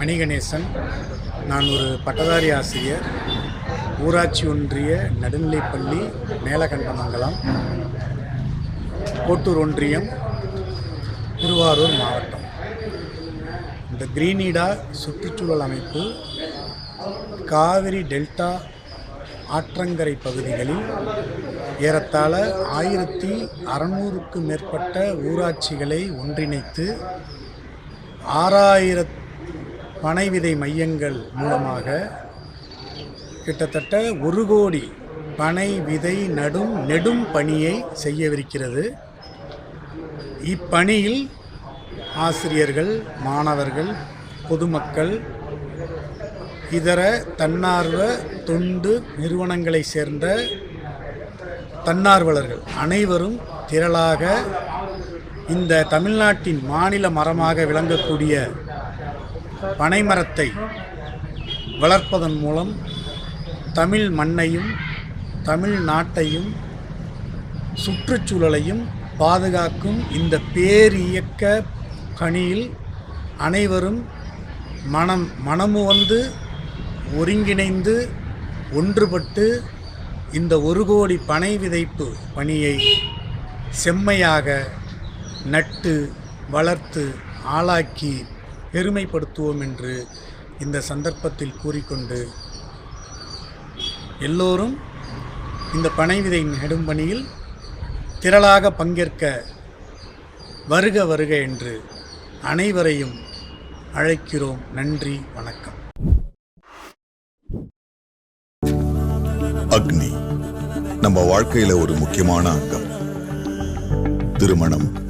மணிகணேசன் நான் ஒரு பட்டதாரி ஆசிரியர். ஊராட்சி ஒன்றிய நடுநிலைப்பள்ளி மேலகண்டமங்கலம் கோட்டூர் ஒன்றியம் திருவாரூர் மாவட்டம். இந்த கிரீனிடா சுற்றுச்சூழல் அமைப்பு காவிரி டெல்டா ஆற்றங்கரை பகுதிகளில் ஏறத்தாழ ஆயிரத்தி அறநூறுக்கு மேற்பட்ட ஊராட்சிகளை ஒன்றிணைத்து ஆறாயிரத்து பனை விதை மையங்கள் மூலமாக கிட்டத்தட்ட ஒரு கோடி பனை விதை நடும் நெடும் பணியை செய்யவிருக்கிறது. இப்பணியில் ஆசிரியர்கள் மாணவர்கள் பொதுமக்கள் இதர தன்னார்வ தொண்டு நிறுவனங்களை சேர்ந்த தன்னார்வலர்கள் அனைவரும் திரளாக இந்த தமிழ்நாட்டின் மாநில மரமாக விளங்கக்கூடிய பனைமரத்தை வளர்ப்பதன் மூலம் தமிழ் மண்ணையும் தமிழ் நாட்டையும் சுற்றுச்சூழலையும் பாதுகாக்கும் இந்த பேரியக்க பணியில் அனைவரும் மனம் மனமு வந்து ஒருங்கிணைந்து ஒன்றுபட்டு இந்த ஒரு கோடி பனை விதைப்பு பணியை செம்மையாக நட்டு வளர்த்து ஆளாக்கி பெருமைப்படுத்துவோம் என்று இந்த சந்தர்ப்பத்தில் கூறிக்கொண்டு எல்லோரும் இந்த பனைவிதை நெடும் பணியில் திரளாக பங்கேற்க வருக வருக என்று அனைவரையும் அழைக்கிறோம். நன்றி வணக்கம். அக்னி நம்ம வாழ்க்கையில ஒரு முக்கியமான அங்கம். திருமணம்